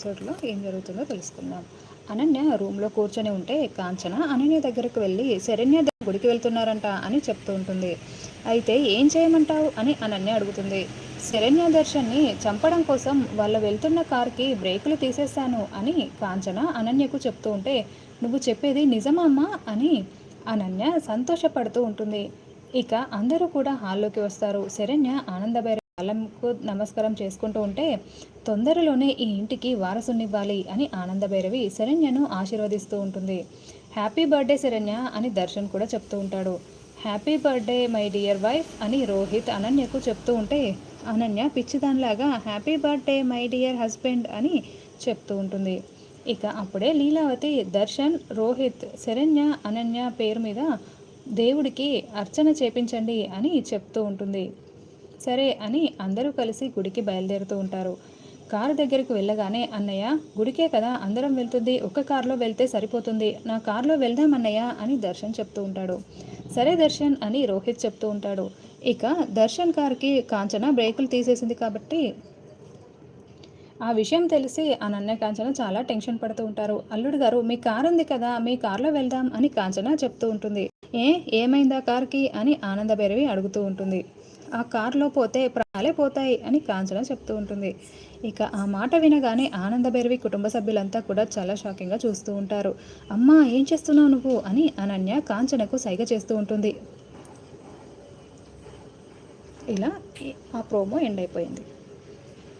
ఎపిసోడ్లో ఏం జరుగుతుందో తెలుసుకుందాం. అనన్య రూమ్లో కూర్చొని ఉంటే కాంచన అనన్య దగ్గరకు వెళ్ళి శరణ్య దగ్గర గుడికి వెళ్తున్నారంట అని చెప్తూ ఉంటుంది. అయితే ఏం చేయమంటావు అని అనన్య అడుగుతుంది. శరణ్య దర్శన్ని చంపడం కోసం వాళ్ళు వెళ్తున్న కార్కి బ్రేకులు తీసేశాను అని కాంచన అనన్యకు చెప్తూ ఉంటే నువ్వు చెప్పేది నిజమామ్మా అని అనన్య సంతోషపడుతూ ఉంటుంది. ఇక అందరూ కూడా హాల్లోకి వస్తారు. శరణ్య ఆనందభైర కాలంకు నమస్కారం చేసుకుంటూ ఉంటే తొందరలోనే ఈ ఇంటికి వారసునివ్వాలి అని ఆనందభైరవి శరణ్యను ఆశీర్వదిస్తూ ఉంటుంది. హ్యాపీ బర్త్డే శరణ్య అని దర్శన్ కూడా చెప్తూ ఉంటాడు. Happy birthday my dear wife అని రోహిత్ అనన్యకు చెప్తూ ఉంటే Ananya పిచ్చిదానిలాగా happy birthday my dear husband అని చెప్తూ ఉంటుంది. ఇక అప్పుడే లీలావతి దర్శన్ రోహిత్ శరణ్య అనన్య పేరు మీద దేవుడికి అర్చన చేపించండి అని చెప్తూ ఉంటుంది. సరే అని అందరూ కలిసి గుడికి బయలుదేరుతూ ఉంటారు. కారు దగ్గరికి వెళ్ళగానే అన్నయ్య గుడికే కదా అందరం వెళ్తుంది ఒక్క కారులో వెళ్తే సరిపోతుంది. నా కారులో వెళ్దాం అన్నయ్య అని దర్శన్ చెప్తూ ఉంటాడు. సరే దర్శన్ అని రోహిత్ చెప్తూ ఉంటాడు. ఇక దర్శన్ కార్కి కాంచన బ్రేకులు తీసేసింది కాబట్టి ఆ విషయం తెలిసి అనన్య కాంచన చాలా టెన్షన్ పడుతూ ఉంటారు. అల్లుడు గారు మీ కార్ ఉంది కదా మీ కార్లో వెళ్దాం అని కాంచన చెప్తూ ఉంటుంది. ఏ ఏమైందా కార్కి? అని ఆనందభైరవి అడుగుతూ ఉంటుంది. ఆ కార్లో పోతే ప్రాణాలే పోతాయి అని కాంచన చెప్తూ ఉంటుంది. ఇక ఆ మాట వినగానే ఆనందభైరవి కుటుంబ సభ్యులంతా కూడా చాలా షాకింగ్గా చూస్తూ ఉంటారు. అమ్మా ఏం చేస్తున్నావు నువ్వు? అని అనన్య కాంచనకు సైగ చేస్తూ ఉంటుంది. ఇలా ఆ ప్రోమో ఎండ్ అయిపోయింది.